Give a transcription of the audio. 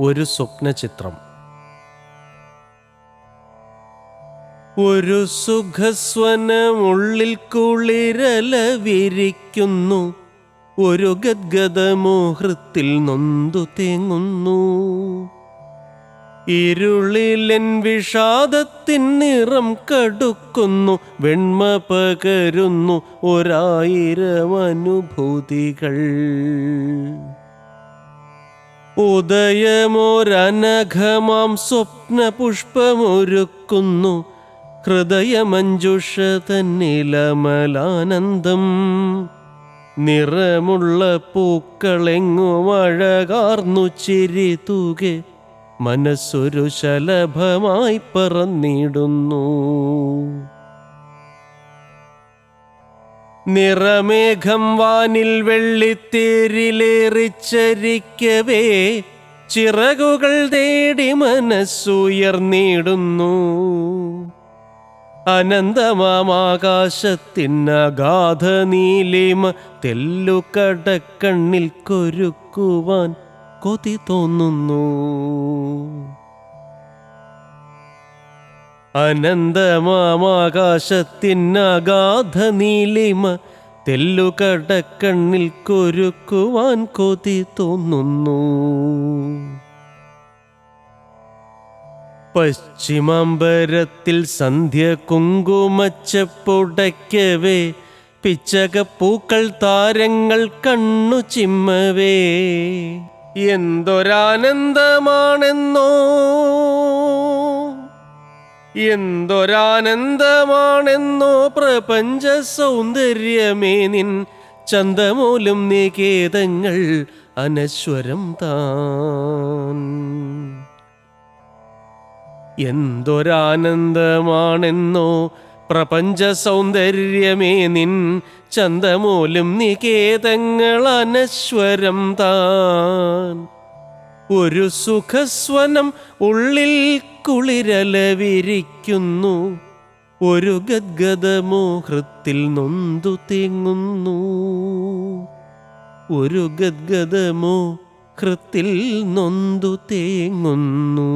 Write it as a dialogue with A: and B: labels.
A: ഒരു സ്വപ്നചിത്രം. ഒരു സുഖസ്വനമുള്ളിൽ കുളിരല വിരിക്കുന്നു ഒരു ഗദ്ഗതമോഹൃത്തിൽ നൊന്തു തേങ്ങുന്നു. ഇരുളിലെൻ വിഷാദത്തിൻ നിറം കടുക്കുന്നു. വെണ്മ പകരുന്നു. ഒരായിരം അനുഭൂതികൾ ഉദയമോരനഘമാം സ്വപ്ന പുഷ്പമൊരുക്കുന്നു ഹൃദയമഞ്ജുഷ തന്നിലമലാനന്ദം. നിറമുള്ള പൂക്കളെങ്ങും അഴകാർന്നു ചിരി തൂകെ. മനസ്സൊരു ശലഭമായി പറന്നിടുന്നു. നിറമേഘം വാനിൽ വെള്ളിത്തേരിലേറിച്ചരിക്കവേ ചിറകുകൾ തേടി മനസ്സുയർന്നിടുന്നു. അനന്തമാകാശത്തിനഗാധ നീലിമ തെല്ലുകടക്കണ്ണിൽ കൊരുക്കുവാൻ കൊതി തോന്നുന്നു. അനന്തമാകാശത്തിനഗാധ നീലിമ തെല്ലുകടക്കണ്ണിൽ കൊരുക്കുവാൻ കൊതി തോന്നുന്നു. പശ്ചിമാംബരത്തിൽ സന്ധ്യ കുങ്കുമച്ചപ്പുടയ്ക്കവേ പിച്ചകപ്പൂക്കൾ താരങ്ങൾ കണ്ണു ചിമ്മവേ. എന്തൊരാനന്ദമാണെന്നോ എന്തൊരാനന്ദമാണെന്നോ പ്രപഞ്ച സൗന്ദര്യമേ നിൻ ചന്തമൂലം നികേതങ്ങൾ അനശ്വരം താൻ. എന്തൊരാനന്ദമാണെന്നോ പ്രപഞ്ച സൗന്ദര്യമേ നിൻ ചന്തമൂലം നികേതങ്ങൾ അനശ്വരം താൻ. ഒരു സുഖസ്വനം ഉള്ളിൽ കുളിരല വിരിക്കുന്നു ഒരു ഗദ്ഗതമോ ഹൃത്തിൽ നൊന്തു തേങ്ങുന്നു. ഒരു ഗദ്ഗതമോ ഹൃത്തിൽ നൊന്തു തേങ്ങുന്നു.